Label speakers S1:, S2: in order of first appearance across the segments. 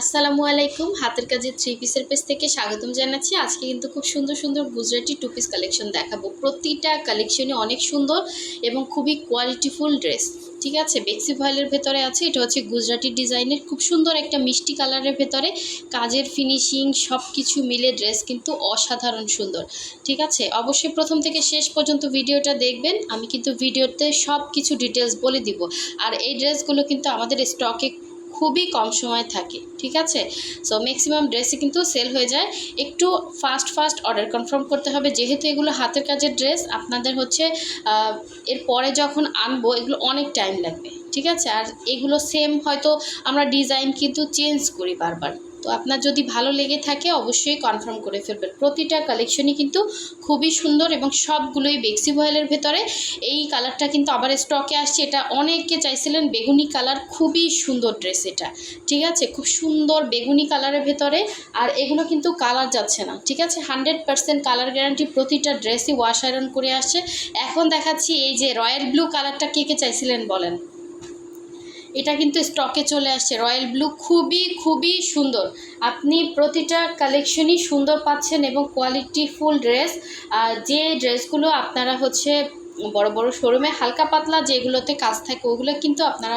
S1: আসসালামু আলাইকুম। হাতের কাজে থ্রি পিসের পেজ থেকে স্বাগতম জানাচ্ছি। আজকে কিন্তু খুব সুন্দর সুন্দর গুজরাটি টু পিস কালেকশন দেখাবো। প্রতিটা কালেকশনে অনেক সুন্দর এবং খুবই কোয়ালিটিফুল ড্রেস ঠিক আছে? বেক্সি ভয়েলের ভেতরে আছে, এটা হচ্ছে গুজরাটি ডিজাইনের খুব সুন্দর একটা মিষ্টি কালারের ভেতরে। কাজের ফিনিশিং সব কিছু মিলে ড্রেস কিন্তু অসাধারণ সুন্দর, ঠিক আছে? অবশ্যই প্রথম থেকে শেষ পর্যন্ত ভিডিওটা দেখবেন। আমি কিন্তু ভিডিওতে সব কিছু ডিটেলস বলে দিব। আর এই ড্রেসগুলো কিন্তু আমাদের স্টকে খুবই কম সময় থাকে, ঠিক আছে? সো ম্যাক্সিমাম ড্রেসই কিন্তু সেল হয়ে যায়। একটু ফাস্ট ফাস্ট অর্ডার কনফার্ম করতে হবে। যেহেতু এগুলো হাতের কাজের ড্রেস আপনাদের হচ্ছে এর পরে যখন আনব, এগুলো অনেক টাইম লাগবে, ঠিক আছে? আর এগুলো সেম হয়তো আমরা ডিজাইন কিন্তু চেঞ্জ করি বারবার। তো আপনার যদি ভালো লেগে থাকে অবশ্যই কনফার্ম করে ফেলবেন। প্রতিটা কালেকশনই কিন্তু খুবই সুন্দর এবং সবগুলোই বেক্সি ভয়েলের ভেতরে। এই কালারটা কিন্তু আবার স্টকে আসছে। এটা অনেকে চাইছিলেন বেগুনি কালার খুবই সুন্দর ড্রেস এটা। ঠিক আছে? খুব সুন্দর বেগুনি কালারের ভেতরে। আর এগুলো কিন্তু কালার যাচ্ছে না। ঠিক আছে? হান্ড্রেড পার্সেন্ট কালার গ্যারান্টি প্রতিটা ড্রেসই ওয়াশ আয়রন করে আসছে। এখন দেখাচ্ছি এই যে রয়্যাল ব্লু কালারটা কে কে চাইছিলেন বলেন? এটা কিন্তু স্টকে চলে আসছে। রয়্যাল ব্লু খুবই খুবই সুন্দর। আপনি প্রতিটা কালেকশনই সুন্দর পাচ্ছেন এবং কোয়ালিটি ফুল ড্রেস যে ড্রেসগুলো আপনারা হচ্ছে বড় বড় শোরুমে হালকা পাতলা যেগুলোতে কাজ থাকে, ওগুলো কিন্তু আপনারা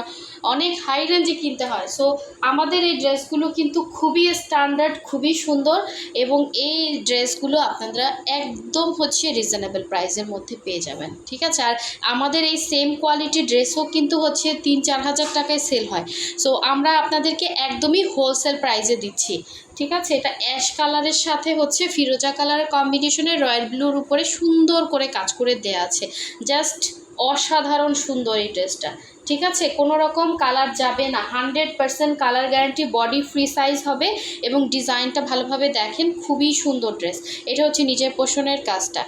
S1: অনেক হাই রেঞ্জে কিনতে হয়। সো আমাদের এই ড্রেসগুলো কিন্তু খুবই স্ট্যান্ডার্ড খুবই সুন্দর এবং এই ড্রেসগুলো আপনারা একদম হচ্ছে রিজনেবল প্রাইসের মধ্যে পেয়ে যাবেন। ঠিক আছে? আর আমাদের এই সেম কোয়ালিটি ড্রেসও কিন্তু হচ্ছে তিন চার হাজার টাকায় সেল হয়। সো আমরা আপনাদেরকে একদমই হোলসেল প্রাইসে দিচ্ছি। ঠিক আছে? এটা অ্যাশ কালারের সাথে হচ্ছে ফিরোজা কালারের কম্বিনেশনে রয়্যাল ব্লুর উপরে সুন্দর করে কাজ করে দেয়া আছে। জাস্ট অসাধারণ সুন্দর এই ড্রেসটা ঠিক আছে? কোনো রকম কালার যাবে না। Hundred percent colour guarantee body free size হবে এবং ডিজাইনটা ভালোভাবে দেখেন, খুবই সুন্দর ড্রেস এটা হচ্ছে নিজের পোষণের কাজটা।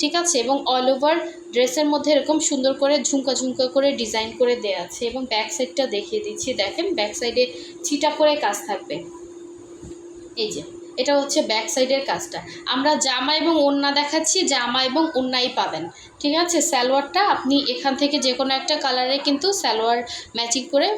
S1: ঠিক আছে? এবং অল ওভার ড্রেসের মধ্যে এরকম সুন্দর করে ঝুমকা ঝুমকা করে ডিজাইন করে দেওয়া আছে এবং ব্যাক সাইডটা দেখিয়ে দিচ্ছি। দেখেন ব্যাক সাইডে ছিটা করে কাজ থাকবে। এই যে, এটা হচ্ছে ব্যাক সাইডের কাজটা। আমরা জামা এবং ওড়না দেখাচ্ছি, জামা এবং ওড়নাই পাবেন। ঠিক আছে? সালোয়ারটা আপনি এখান থেকে যে কোনো একটা কালারে কিন্তু সালোয়ার ম্যাচিং করে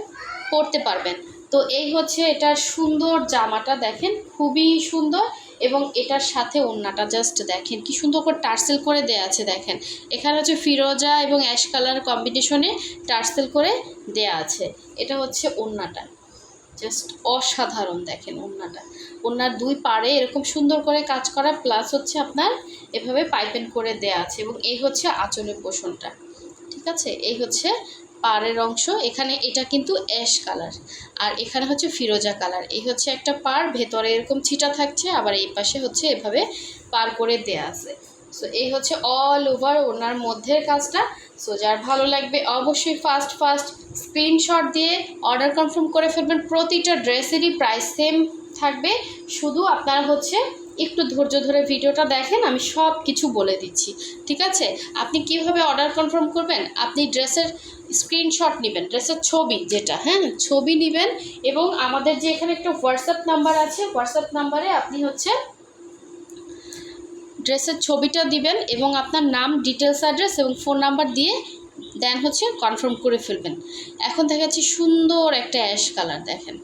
S1: পরতে পারবেন। তো এই হচ্ছে এটার সুন্দর জামাটা, দেখেন? খুবই সুন্দর এবং এটার সাথে ওড়নাটা জাস্ট দেখেন। কি সুন্দর করে টার্সেল করে দেয়া আছে, দেখেন? এখানে হচ্ছে ফিরোজা এবং অ্যাশ কালার কম্বিনেশনে টার্সেল করে দেয়া আছে। এটা হচ্ছে ওড়নাটা। জাস্ট অসাধারণ দেখেন ওড়নাটা। ওড়নার দুই পাড়ে এরকম সুন্দর করে কাজ করা প্লাস হচ্ছে আপনার এভাবে পাইপেন করে দেয়া আছে এবং এই হচ্ছে আঁচলের পোষণটা। ঠিক আছে? এই হচ্ছে পাড়ের অংশ। এখানে এটা কিন্তু অ্যাশ কালার আর এখানে হচ্ছে ফিরোজা কালার এই হচ্ছে একটা পার ভেতরে এরকম ছিটা থাকছে, আবার এই পাশে হচ্ছে এভাবে পার করে দেয়া আছে। সো এই হচ্ছে অল ওভার ওনার মধ্যের কাজটা। সো যার ভালো লাগবে অবশ্যই ফার্স্ট ফার্স্ট স্ক্রিনশট দিয়ে অর্ডার কনফার্ম করে ফেলবেন। প্রতিটা ড্রেসেরই প্রাইস সেম থাকবে। শুধু আপনারা হচ্ছে একটু ধৈর্য ধরে ভিডিওটা দেখেন, আমি সব কিছু বলে দিচ্ছি। ঠিক আছে? আপনি কীভাবে অর্ডার কনফার্ম করবেন? আপনি ড্রেসের স্ক্রিনশট নেবেন ড্রেসের ছবি যেটা হ্যাঁ? ছবি নেবেন এবং আমাদের যে এখানে একটা হোয়াটসঅ্যাপ নাম্বার আছে হোয়াটসঅ্যাপ নাম্বারে আপনি হচ্ছে ড্রেসের ছবিটা দিবেন এবং আপনার নাম ডিটেলস অ্যাড্রেস এবং ফোন নাম্বার দিয়ে দেন হচ্ছে কনফার্ম করে ফেলবেন। এখন দেখাচ্ছি সুন্দর একটা অ্যাশ কালার দেখেন।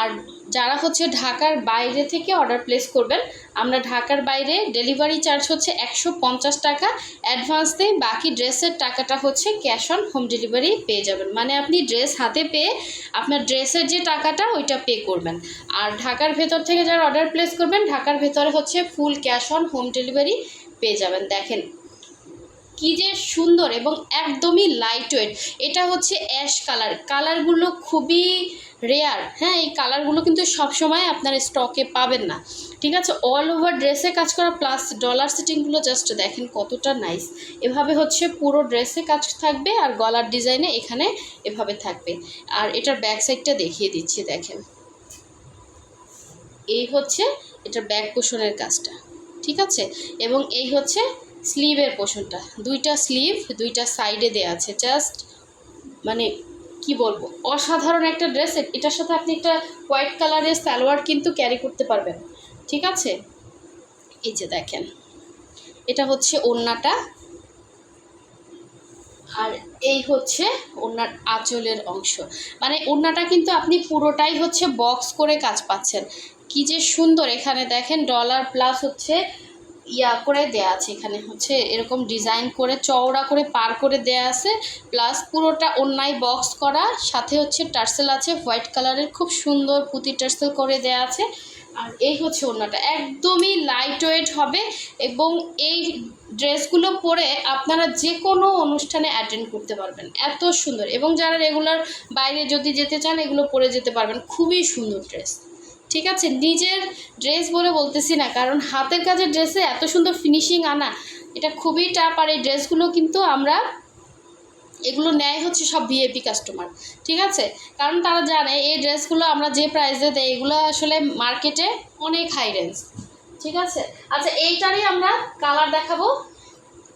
S1: আর যারা হচ্ছে ঢাকার বাইরে থেকে অর্ডার প্লেস করবেন, আমরা ঢাকার বাইরে ডেলিভারি চার্জ হচ্ছে একশো পঞ্চাশ টাকা অ্যাডভান্স দিয়ে বাকি ড্রেসের টাকাটা হচ্ছে ক্যাশ অন হোম ডেলিভারি পেয়ে যাবেন। মানে আপনি ড্রেস হাতে পেয়ে আপনার ড্রেসের যে টাকাটা ওইটা পে করবেন। আর ঢাকার ভেতর থেকে যারা অর্ডার প্লেস করবেন, ঢাকার ভেতরে হচ্ছে full cash on home delivery পেয়ে যাবেন। দেখেন কি যে সুন্দর এবং একদমই লাইট ওয়েট এটা হচ্ছে অ্যাশ কালার কালারগুলো খুবই রেয়ার হ্যাঁ এই কালারগুলো কিন্তু সবসময় আপনার স্টকে পাবেন না। ঠিক আছে? অল ওভার ড্রেসে কাজ করা প্লাস ডলার সিটিংগুলো জাস্ট দেখেন কতটা নাইস এভাবে হচ্ছে পুরো ড্রেসে কাজ থাকবে আর গলার ডিজাইনে এখানে এভাবে থাকবে। আর এটার ব্যাক সাইডটা দেখিয়ে দিচ্ছি, দেখেন। এই হচ্ছে এটার ব্যাক পোষণের কাজটা। ঠিক আছে? এবং এই হচ্ছে স্লিভের পোষণটা। দুইটা স্লিভ, দুইটা সাইডে দেওয়া আছে। জাস্ট মানে কি বলব, অসাধারণ একটা ড্রেস। এটার সাথে আপনি একটা হোয়াইট কালারের সালোয়ার কিন্তু ক্যারি করতে পারবেন। ঠিক আছে? এই যে দেখেন, এটা হচ্ছে ওড়নাটা। আর এই হচ্ছে ওনার আঁচলের অংশ। মানে ওড়নাটা কিন্তু আপনি পুরোটাই হচ্ছে বক্স করে কাজ পাচ্ছেন। কি যে সুন্দর এখানে দেখেন ডলার প্লাস হচ্ছে ইয়া করে দেয়া আছে, এখানে হচ্ছে এরকম ডিজাইন করে, চওড়া করে, পার করে দেয়া আছে প্লাস পুরোটা অন্যায় বক্স করা, সাথে হচ্ছে টার্সেল আছে, হোয়াইট কালারের, খুব সুন্দর পুঁতি টার্সেল করে দেয়া আছে, আর এই হচ্ছে ওড়নাটা, একদমই লাইট ওয়েট হবে, এবং এই ড্রেসগুলো পরে আপনারা যে কোনো অনুষ্ঠানে অ্যাটেন্ড করতে পারবেন, এত সুন্দর, এবং যারা রেগুলার বাইরে যদি যেতে চান, এগুলো পরে যেতে পারবেন, খুবই সুন্দর ড্রেস ঠিক আছে? নিজের ড্রেস বলে বলতেছি না, কারণ হাতের কাজের ড্রেসে এত সুন্দর ফিনিশিং আনা, এটা খুবই টাপ আর এই ড্রেসগুলো কিন্তু আমরা এগুলো নেয় হচ্ছে সব ভিএপি কাস্টমার ঠিক আছে? কারণ তারা জানে এই ড্রেসগুলো আমরা যে প্রাইসে দেয় এগুলো আসলে মার্কেটে অনেক হাই রেঞ্জ ঠিক আছে? আচ্ছা এইটারই আমরা কালার দেখাবো।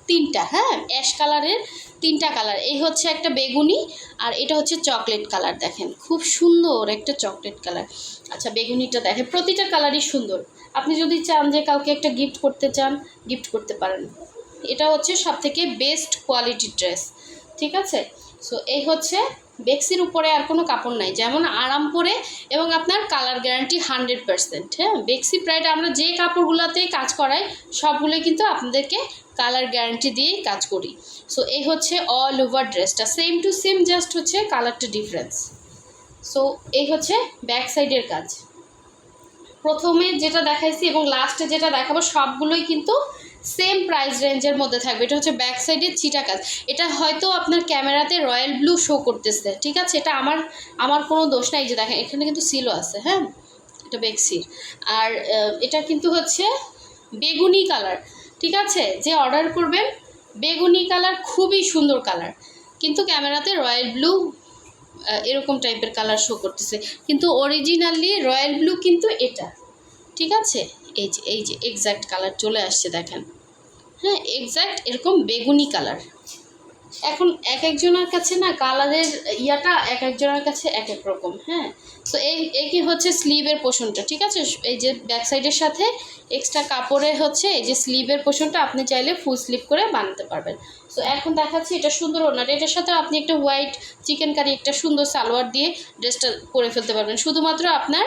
S1: তিনটা হ্যাঁ? অ্যাশ কালারের তিনটা কালার। এই হচ্ছে একটা বেগুনি আর এটা হচ্ছে চকলেট কালার, দেখেন। খুব সুন্দর একটা চকলেট কালার। আচ্ছা বেগুনিটা দেখেন। প্রতিটা কালারই সুন্দর। আপনি যদি চান যে কাউকে একটা গিফট করতে চান গিফট করতে পারেন। এটা হচ্ছে সব থেকে বেস্ট কোয়ালিটি ড্রেস ঠিক আছে? সো এই হচ্ছে বেক্সির উপরে আর কোনো কাপড় নাই। যেমন আরাম পরে এবং আপনার কালার গ্যারান্টি হান্ড্রেড পারসেন্ট হ্যাঁ? বেক্সি প্রাইড আমরা যে কাপড়গুলোতেই কাজ করাই, সবগুলোই কিন্তু আপনাদেরকে কালার গ্যারান্টি দিয়েই কাজ করি। সো এই হচ্ছে অল ওভার ড্রেসটা সেম টু সেম জাস্ট হচ্ছে কালারটা ডিফারেন্স সো এই হচ্ছে ব্যাক সাইডের কাজ। প্রথমে যেটা দেখাইছি এবং লাস্টে যেটা দেখাবো, সবগুলোই কিন্তু সেম প্রাইস রেঞ্জের মধ্যে থাকবে। এটা হচ্ছে ব্যাক সাইডের চিটা কাজ এটা হয়তো আপনার ক্যামেরাতে রয়্যাল ব্লু শো করতেছে। ঠিক আছে? এটা আমার আমার কোনো দোষ নাই। যে দেখেন, এখানে কিন্তু সিলও আছে হ্যাঁ? এটা বেক্সির আর এটা কিন্তু হচ্ছে বেগুনি কালার ঠিক আছে? যে অর্ডার করবেন, বেগুনি কালার খুবই সুন্দর কালার কিন্তু ক্যামেরাতে রয়্যাল ব্লু এরকম টাইপের কালার শো করতেছে। কিন্তু অরিজিনালি রয়্যাল ব্লু কিন্তু এটা। ঠিক আছে? এই যে এই যে এক্স্যাক্ট কালার চলে আসছে দেখেন। হ্যাঁ এক্স্যাক্ট এরকম বেগুনি কালার এখন এক একজনের কাছে না কালারের ইয়াটা এক একজনের কাছে এক এক রকম হ্যাঁ? তো এই এই কি হচ্ছে স্লিভের পোষণটা, ঠিক আছে? এই যে ব্যাক সাইডের সাথে এক্সট্রা কাপড়ের হচ্ছে এই যে স্লিভের পোষণটা আপনি চাইলে ফুল স্লিভ করে বানাতে পারবেন। তো এখন দেখাচ্ছি এটা সুন্দর ওনার এটার সাথে আপনি একটা হোয়াইট চিকেন কারি একটা সুন্দর সালোয়ার দিয়ে ড্রেসটা করে ফেলতে পারবেন। শুধুমাত্র আপনার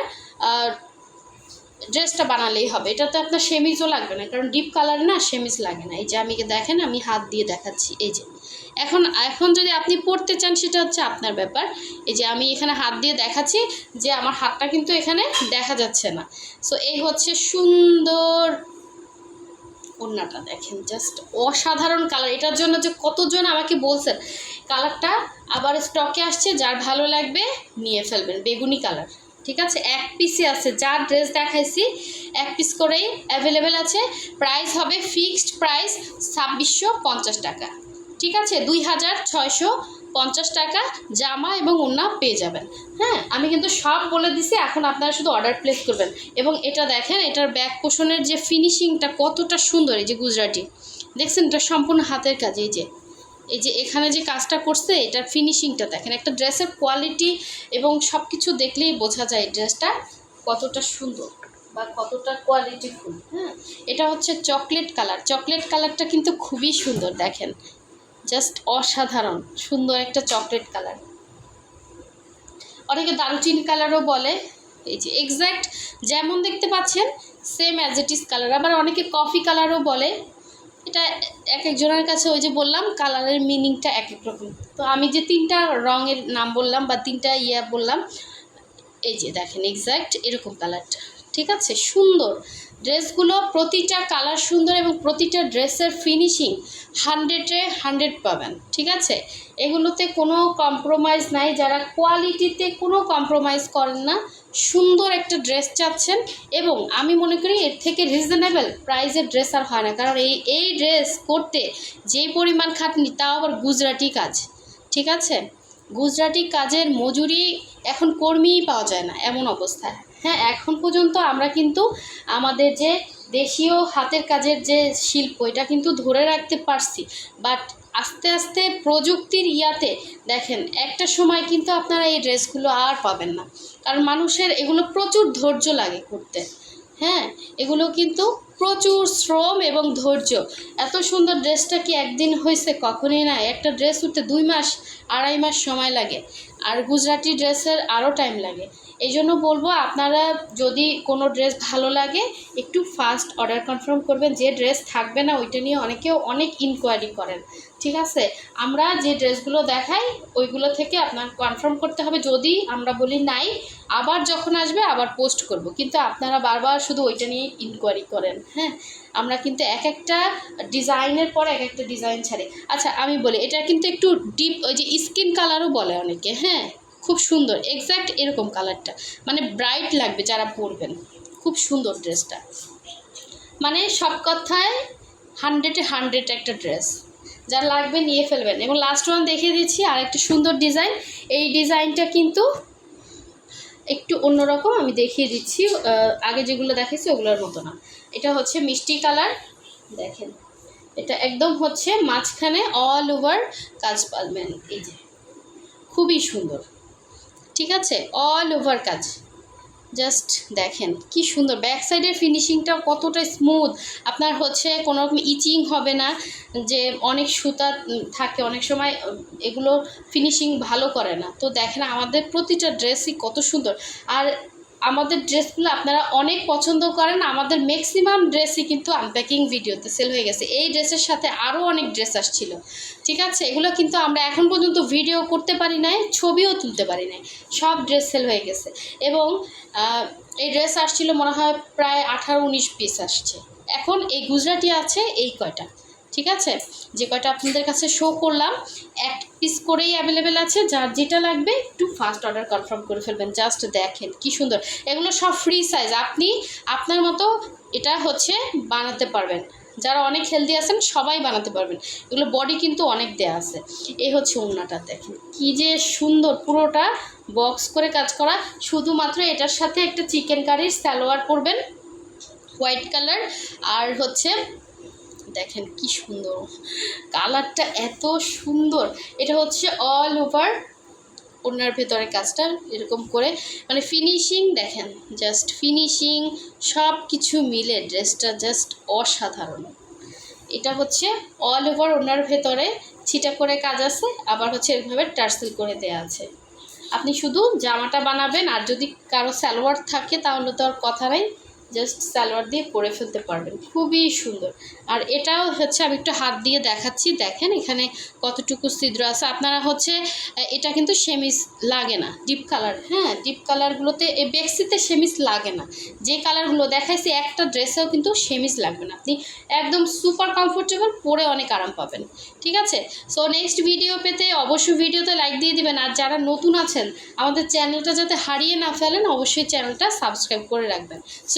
S1: ড্রেসটা বানালেই হবে। এটাতে আপনার সেমিজও লাগবে না, কারণ ডিপ কালার না সেমিজ লাগে না। এই যে আমি দেখেন, আমি হাত দিয়ে দেখাচ্ছি, এই যে। এখন এখন যদি আপনি পড়তে চান, সেটা হচ্ছে আপনার ব্যাপার। এই যে আমি এখানে হাত দিয়ে দেখাচ্ছি যে আমার হাতটা কিন্তু এখানে দেখা যাচ্ছে না। সো এই হচ্ছে সুন্দর ওড়নাটা দেখেন জাস্ট অসাধারণ কালার এটার জন্য যে কতজন আমাকে বলছেন কালারটা আবার স্টকে আসছে, যার ভালো লাগবে নিয়ে ফেলবেন, বেগুনি কালার ঠিক আছে? এক পিসে আছে। যা ড্রেস দেখাইছি, এক পিস করেই অ্যাভেলেবেল আছে। প্রাইস হবে ফিক্সড প্রাইস ছাব্বিশশো পঞ্চাশ টাকা। ঠিক আছে? দুই হাজার ছয়শো পঞ্চাশ টাকা জামা এবং ওড়না পেয়ে যাবেন। হ্যাঁ? আমি কিন্তু সব বলে দিছি, এখন আপনারা শুধু অর্ডার প্লেস করবেন। এবং এটা দেখেন, এটার ব্যাক পোষণের যে ফিনিশিংটা কতটা সুন্দর এই যে গুজরাটি। দেখছেন? এটা সম্পূর্ণ হাতের কাজ, এই যে। এই যে এখানে যে কাজটা করছে, এটার ফিনিশিংটা দেখেন, একটা ড্রেসের কোয়ালিটি এবং সব কিছু দেখলেই বোঝা যায় ড্রেসটা কতটা সুন্দর বা কতটা কোয়ালিটিফুল হ্যাঁ? এটা হচ্ছে চকলেট কালার চকলেট কালারটা কিন্তু খুবই সুন্দর, দেখেন। জাস্ট অসাধারণ, সুন্দর একটা চকলেট কালার অনেকে দারুচিনি কালারও বলে, এই যে এক্স্যাক্ট যেমন দেখতে পাচ্ছেন same as it is colour আবার অনেকে কফি কালারও বলে এটা এক একজনের কাছে ওই যে বললাম, কালারের মিনিংটা এক এক রকম। তো আমি যে তিনটা রঙের নাম বললাম বা তিনটা ইয়া বললাম, এই যে দেখেন এক্স্যাক্ট এরকম কালারটা। ঠিক আছে? সুন্দর। ড্রেসগুলো প্রতিটা কালার সুন্দর এবং প্রতিটা ড্রেসের ফিনিশিং হান্ড্রেডে হান্ড্রেড পাবেন। ঠিক আছে? এগুলোতে কোনো কম্প্রোমাইজ নাই। যারা কোয়ালিটিতে কোনো কম্প্রোমাইজ করেন না সুন্দর একটা ড্রেস চাচ্ছেন এবং আমি মনে করি এর থেকে রিজনেবল প্রাইসের ড্রেস আর হয় না। কারণ এই এই ড্রেস করতে যেই পরিমাণ খাটনি, তাও আবার গুজরাটি কাজ। ঠিক আছে? গুজরাটি কাজের মজুরি এখন কর্মীই পাওয়া যায় না, এমন অবস্থায়। হ্যাঁ এখন পর্যন্ত আমরা কিন্তু আমাদের যে দেশীয় হাতের কাজের যে শিল্প, এটা কিন্তু ধরে রাখতে পারছি। বাট আস্তে আস্তে প্রযুক্তির ইয়াতে দেখেন, একটা সময় কিন্তু আপনারা এই ড্রেসগুলো আর পাবেন না। কারণ মানুষের এগুলো প্রচুর ধৈর্য লাগে করতে। হ্যাঁ এগুলো কিন্তু প্রচুর শ্রম এবং ধৈর্য। এত সুন্দর ড্রেসটা কি একদিন হয়েছে কখনই না। একটা ড্রেস উঠতে দুই মাস, আড়াই মাস সময় লাগে। আর গুজরাটি ড্রেসের আরও টাইম লাগে। এই জন্য বলব, আপনারা যদি কোনো ড্রেস ভালো লাগে, একটু ফাস্ট অর্ডার কনফার্ম করবেন যে ড্রেস থাকবে না, ওইটা নিয়ে অনেকেও অনেক ইনকোয়ারি করেন। ঠিক আছে? আমরা যে ড্রেসগুলো দেখাই, ওইগুলো থেকে আপনার কনফার্ম করতে হবে যদি আমরা বলি নাই, আবার যখন আসবে আবার পোস্ট করব। কিন্তু আপনারা বারবার শুধু ওইটা নিয়ে ইনকোয়ারি করেন হ্যাঁ? আমরা কিন্তু এক একটা ডিজাইনের পর এক একটা ডিজাইন ছাড়ি। আচ্ছা আমি বলি, এটা কিন্তু একটু ডিপ ওই যে স্কিন কালারও বলে অনেকে হ্যাঁ? খুব সুন্দর এক্স্যাক্ট এরকম কালারটা মানে ব্রাইট লাগবে যারা পরবেন। খুব সুন্দর ড্রেসটা মানে সব কথায় হান্ড্রেডে হান্ড্রেড একটা ড্রেস যা লাগবে নিয়ে ফেলবেন। এবং লাস্ট ওয়ান দেখিয়ে দিচ্ছি আর একটা সুন্দর ডিজাইন এই ডিজাইনটা কিন্তু একটু অন্যরকম, আমি দেখিয়ে দিচ্ছি আগে যেগুলো দেখেছি ওগুলোর মতো না। এটা হচ্ছে মিষ্টি কালার, দেখেন। এটা একদম হচ্ছে মাঝখানে অল ওভার কাজ পাবেন এই যে। খুবই সুন্দর। ঠিক আছে? অল ওভার কাজ জাস্ট দেখেন, কি সুন্দর। ব্যাক সাইডের ফিনিশিংটা কতটা স্মুথ আপনার হচ্ছে কোনো রকম ইচিং হবে না যে অনেক সুতা থাকে, অনেক সময় এগুলো ফিনিশিং ভালো করে না। তো দেখেন, আমাদের প্রতিটা ড্রেসই কত সুন্দর। আর আমাদের ড্রেসগুলো আপনারা অনেক পছন্দ করেন, আমাদের ম্যাক্সিমাম ড্রেসই কিন্তু আনপ্যাকিং ভিডিওতে সেল হয়ে গেছে। এই ড্রেসের সাথে আরও অনেক ড্রেস আসছিল। ঠিক আছে? এগুলো কিন্তু আমরা এখন পর্যন্ত ভিডিও করতে পারি নাই, ছবিও তুলতে পারি নাই। সব ড্রেস সেল হয়ে গেছে। এবং এই ড্রেস আসছিল মনে হয় প্রায় আঠারো, উনিশ পিস আসছে। এখন এই গুজরাটি আছে এই কয়টা? ঠিক আছে? যে কয়টা আপনাদের কাছে শো করলাম, এক পিস করেই অ্যাভেলেবেল আছে, যার যেটা লাগবে একটু ফার্স্ট অর্ডার কনফার্ম করে ফেলবেন জাস্ট দেখেন কি সুন্দর। এগুলো সব ফ্রি সাইজ আপনি আপনার মতো এটা হচ্ছে বানাতে পারবেন। যারা অনেক হেলদি আছেন, সবাই বানাতে পারবেন। এগুলো বডি কিন্তু অনেক দেয়া আছে। এই হচ্ছে ওড়নাটা, দেখেন কি যে সুন্দর, পুরোটা বক্স করে কাজ করা। শুধুমাত্র এটার সাথে একটা চিকেন কারির সালোয়ার পরবেন হোয়াইট কালার আর হচ্ছে দেখেন কি সুন্দর। কালারটা এত সুন্দর। এটা হচ্ছে অল ওভার ওনার ভেতরে কাজটা এরকম করে। মানে ফিনিশিং দেখেন জাস্ট ফিনিশিং সব কিছু মিলে ড্রেসটা জাস্ট অসাধারণ। এটা হচ্ছে অল ওভার ওনার ভেতরে ছিটা করে কাজ আছে, আবার হচ্ছে এভাবে টার্সেল করে দেওয়া আছে। আপনি শুধু জামাটা বানাবেন, আর যদি কারও সালোয়ার থাকে তাহলে তো আর কথা নাই। জাস্ট সালোয়ার দিয়ে পরে ফেলতে পারবেন। খুবই সুন্দর। আর এটাও হচ্ছে আমি একটু হাত দিয়ে দেখাচ্ছি। দেখেন এখানে কতটুকু ছিদ্র আছে। আপনারা হচ্ছে, এটা কিন্তু সেমিস লাগে না, ডিপ কালার। হ্যাঁ ডিপ কালারগুলোতে এই বেক্সিতে সেমিস লাগে না। যে কালারগুলো দেখাইছি, একটা ড্রেসেও কিন্তু সেমিস লাগবে না। আপনি একদম সুপার কমফোর্টেবল, পরে অনেক আরাম পাবেন। ঠিক আছে? সো নেক্সট ভিডিও পেতে অবশ্যই ভিডিওতে লাইক দিয়ে দিবেন। আর যারা নতুন আছেন, আমাদের চ্যানেলটা যাতে হারিয়ে না ফেলেন, অবশ্যই চ্যানেলটা সাবস্ক্রাইব করে রাখবেন। সো